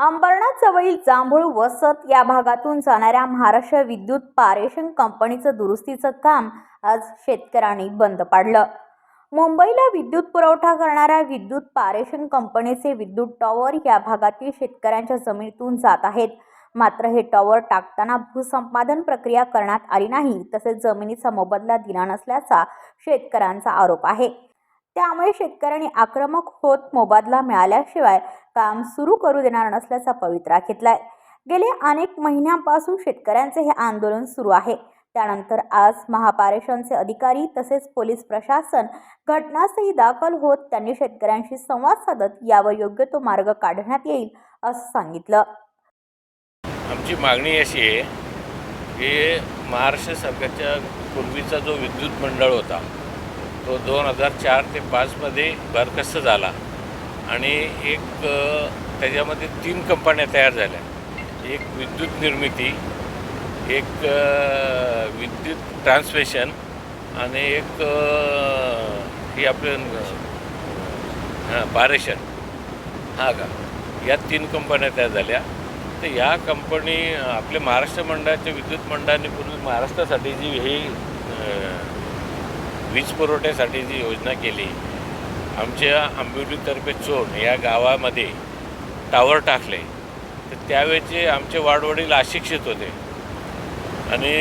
अंबरनाथ जवळील जांभूळ वसत या भागातून जाणाऱ्या महाराष्ट्र विद्युत पारेषण कंपनीचं दुरुस्तीचं काम आज शेतकऱ्यांनी बंद पाडलं. मुंबईला विद्युत पुरवठा करणाऱ्या विद्युत पारेषण कंपनीचे विद्युत टॉवर या भागातील शेतकऱ्यांच्या जमिनीतून जात आहेत. मात्र हे टॉवर टाकताना भूसंपादन प्रक्रिया करण्यात आली नाही तसेच जमिनीचा मोबदला दिला नसल्याचा शेतकऱ्यांचा आरोप आहे. त्यामुळे शेतकऱ्यांनी आक्रमक होत मोबादला मिळाल्याशिवाय काम सुरू करू देणार नसल्याचा पवित्रा घेतलाय. गेले अनेक महिन्यांपासून शेतकऱ्यांचे हे आंदोलन सुरू आहे. त्यानंतर आज महापारेषणचे अधिकारी तसेच पोलीस प्रशासन घटनास्थळी दाखल होत त्यांनी शेतकऱ्यांशी संवाद साधत यावर योग्य तो मार्ग काढण्यात येईल असं सांगितलं. आमची मागणी अशी आहे की महाराष्ट्र सरकारच्या पूर्वीचा जो विद्युत मंडळ होता तो दोन हजार चार ते पाचमध्ये बरखास्त झाला. आणि एक त्याच्यामध्ये तीन कंपन्या तयार झाल्या. एक विद्युत निर्मिती एक विद्युत ट्रान्समिशन आणि एक ही आपलं हां हा का? या तीन कंपन्या तयार झाल्या. तर या कंपनी आपल्या महाराष्ट्र मंडळाच्या विद्युत मंडळाने पूर्वी महाराष्ट्रासाठी जी हे वीज पुरवठ्यासाठी जी योजना केली आमच्या आंबिवलीतर्फे चोर या गावामध्ये टावर टाकले तर त्यावेळेचे आमचे वाडवडील अशिक्षित होते. आणि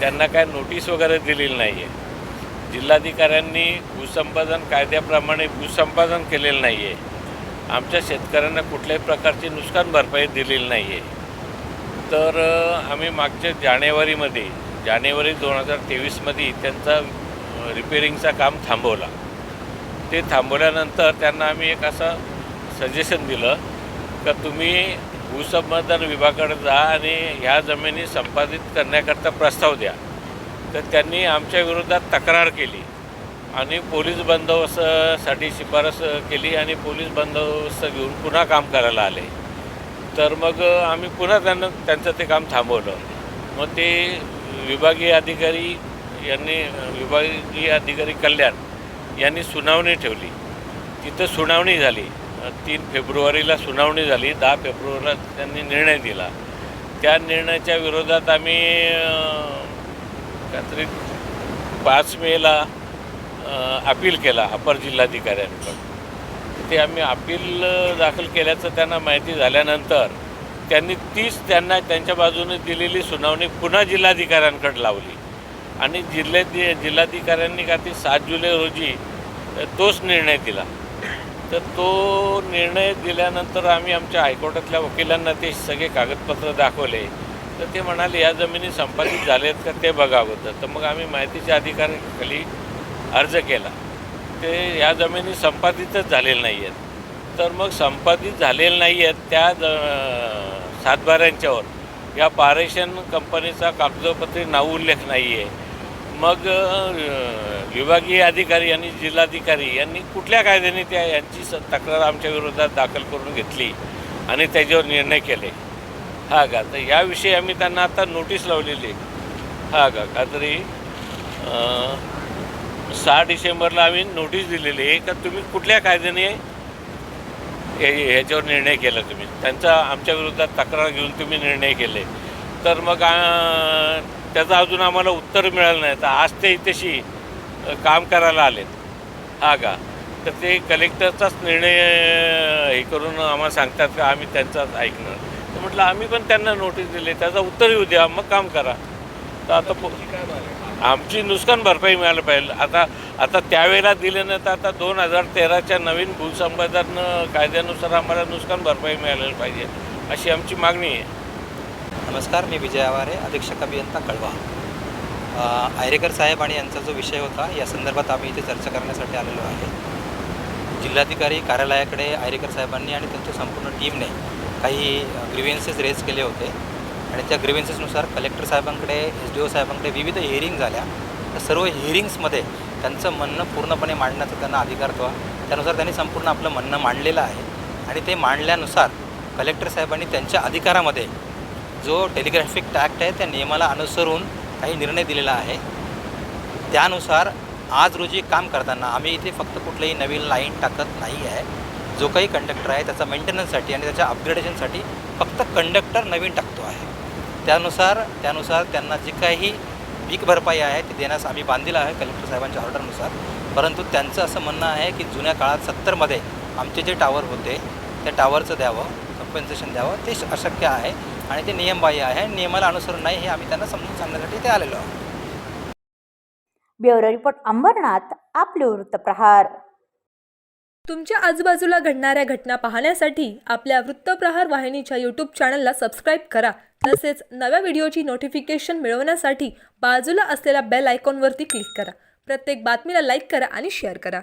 त्यांना काय नोटीस वगैरे दिलेली नाही आहे जिल्हाधिकाऱ्यांनी भूसंपादन कायद्याप्रमाणे भूसंपादन केलेलं नाही आहे आमच्या शेतकऱ्यांना कुठल्याही प्रकारची नुकसान भरपाई दिलेली नाही आहे तर आम्ही मागच्या जानेवारीमध्ये जानेवारी दोन हजार तेवीसमध्ये त्यांचा रिपेरिंगचा काम थांबवला. ते थांबवल्यानंतर त्यांना आम्ही एक असं सजेशन दिलं का तुम्ही भूसंपादन विभागाकडे जा आणि ह्या जमिनी संपादित करण्याकरता प्रस्ताव द्या. तर त्यांनी आमच्या विरोधात तक्रार केली आणि पोलीस बंदोबस्तासाठी शिफारस केली आणि पोलीस बंदोबस्त घेऊन पुन्हा काम करायला आले. तर मग आम्ही पुन्हा त्यांना त्यांचं ते काम थांबवलं. मग ते विभागीय अधिकारी यांनी विभागीय अधिकारी कल्याण यांनी सुनावणी ठेवली. तिथं सुनावणी झाली. तीन फेब्रुवारीला सुनावणी झाली. दहा फेब्रुवारीला त्यांनी निर्णय दिला. त्या निर्णयाच्या विरोधात आम्ही काहीतरी पाच मेला अपील केला अपर जिल्हाधिकाऱ्यांकडून. ते आम्ही अपील दाखल केल्याचं त्यांना माहिती झाल्यानंतर त्यांनी तीच त्यांना त्यांच्या बाजूने दिलेली सुनावणी पुन्हा जिल्हाधिकाऱ्यांकडे लावली. आणि जिल्ह्यात जिल्हाधिकाऱ्यांनी का ती सात जुलै रोजी तोच निर्णय दिला. तर तो निर्णय दिल्यानंतर आम्ही आमच्या हायकोर्टातल्या वकिलांना ते सगळे कागदपत्र दाखवले. तर ते म्हणाले या जमिनी संपादित झाल्यात का ते बघा अगोदर. तर मग आम्ही माहितीच्या अधिकाराखाली अर्ज केला. ते या जमिनी संपादितच झालेल्या नाही आहेत तर मग संपादित झालेल्या नाही आहेत त्या ज सातबाऱ्यांच्यावर. या पारेषण कंपनीचा कागदोपत्री नाव उल्लेख नाही आहे मग विभागीय अधिकारी आणि जिल्हाधिकारी यांनी कुठल्या कायद्याने त्या यांची स तक्रार आमच्या विरोधात दाखल करून घेतली आणि त्याच्यावर निर्णय केले? हा का? तर याविषयी आम्ही त्यांना आता नोटीस लावलेली आहे. हा का? का तरी सहा डिसेंबरला आम्ही नोटीस दिलेली आहे का तुम्ही कुठल्या कायद्याने ह्याच्यावर निर्णय केला तुम्ही? त्यांचा आमच्या विरोधात तक्रार घेऊन तुम्ही निर्णय केले. तर मग त्याचं अजून आम्हाला उत्तर मिळालं नाही. तर आज ते इथेशी काम करायला आलेत. हा का? तर ते कलेक्टरचाच निर्णय हे करून आम्हाला सांगतात का आम्ही त्यांचाच ऐकणार. तर म्हटलं आम्ही पण त्यांना नोटीस दिली. त्याचं उत्तर येऊ द्या. मग काम करा. तर आता आमची नुकसान भरपाई मिळायला पाहिजे. आता आता त्यावेळेला दिले नाही तर आता दोन हजार तेराच्या नवीन भूसंपादन कायद्यानुसार आम्हाला नुकसान भरपाई मिळायला पाहिजे अशी आमची मागणी आहे. नमस्कार मी विजय आवारे अधीक्षक अभियंता कळवा. आयरेकर साहेब आणि यांचा जो विषय होता या संदर्भात आम्ही इथे चर्चा करण्यासाठी आलेलो आहे. जिल्हाधिकारी कार्यालयाकडे आयरेकर साहेबांनी आणि त्यांच्या संपूर्ण टीमने काही ग्रिव्हन्सेस रेज केले होते. आणि त्या ग्रिव्हन्सेसनुसार कलेक्टर साहेबांकडे एस डी ओ साहेबांकडे विविध हिअरिंग झाल्या. त्या सर्व हिअरिंग्समध्ये त्यांचं म्हणणं पूर्णपणे मांडण्याचा त्यांना अधिकार होता. त्यानुसार त्यांनी संपूर्ण आपलं म्हणणं मांडलेलं आहे. आणि ते मांडल्यानुसार कलेक्टर साहेबांनी त्यांच्या अधिकारामध्ये जो टेलिग्राफिक टॅक्ट आहे त्या नियमाला अनुसरून काही निर्णय दिलेला आहे. त्यानुसार आज रोजी काम करताना आम्ही इथे फक्त कुठलीही नवीन लाईन टाकत नाही आहे. जो काही कंडक्टर आहे त्याचा मेंटेनन्ससाठी आणि त्याच्या अपग्रेडेशनसाठी फक्त कंडक्टर नवीन टाकतो आहे. त्यानुसार त्यानुसार त्यांना जी काही पीक भरपाई आहे ती देण्यास आम्ही बांधील आहे कलेक्टर साहेबांच्या ऑर्डरनुसार परंतु त्यांचं असं म्हणणं आहे की जुन्या काळात सत्तरमध्ये आमचे जे टावर होते त्या टावरचं द्यावं कम्पेन्सेशन द्यावं ते अशक्य आहे. आणि ते नियमबाह्य आहे. नियमाला अनुसरून नाही हे आम्ही त्यांना समजून सांगण्यासाठी ते आलेलो आहोत. ब्युरो रिपोर्ट अंबरनाथ आपले वृत्तप्रहार तुमच्या आजूबाजूला घडणाऱ्या घटना पाहण्यासाठी आपल्या वृत्तप्रहार वाहिनीच्या यूट्यूब चॅनलला सबस्क्राईब करा. तसेच नव्या व्हिडिओची नोटिफिकेशन मिळवण्यासाठी बाजूला असलेल्या बेल आयकॉनवरती क्लिक करा. प्रत्येक बातमीला लाईक करा आणि शेअर करा.